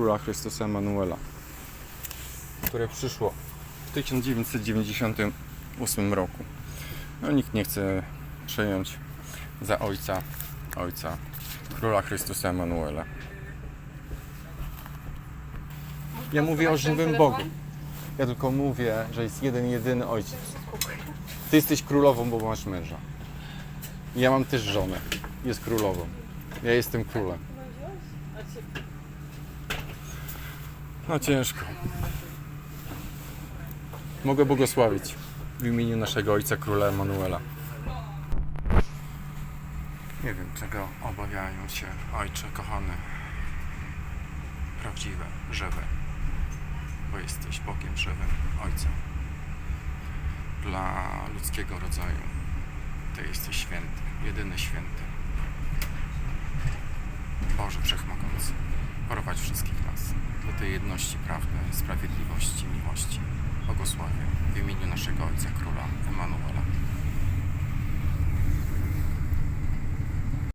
króla Chrystusa Emanuela, które przyszło w 1998 roku. No, nikt nie chce przejąć za ojca, ojca króla Chrystusa Emanuela. Ja mówię o żywym Bogu. Ja tylko mówię, że jest jeden, jedyny ojciec. Ty jesteś królową, bo masz męża. Ja mam też żonę. Jest królową. Ja jestem królem. No ciężko. Mogę błogosławić w imieniu naszego Ojca Króla Emanuela. Nie wiem, czego obawiają się Ojcze kochany, prawdziwe, żywe, bo jesteś Bogiem żywym, Ojcem. Dla ludzkiego rodzaju Ty jesteś święty, jedyny święty. Boże Wszechmogący, prowadź wszystkich nas do tej jedności prawnej, sprawiedliwości, miłości. Błogosławię w imieniu naszego Ojca Króla Emanuela.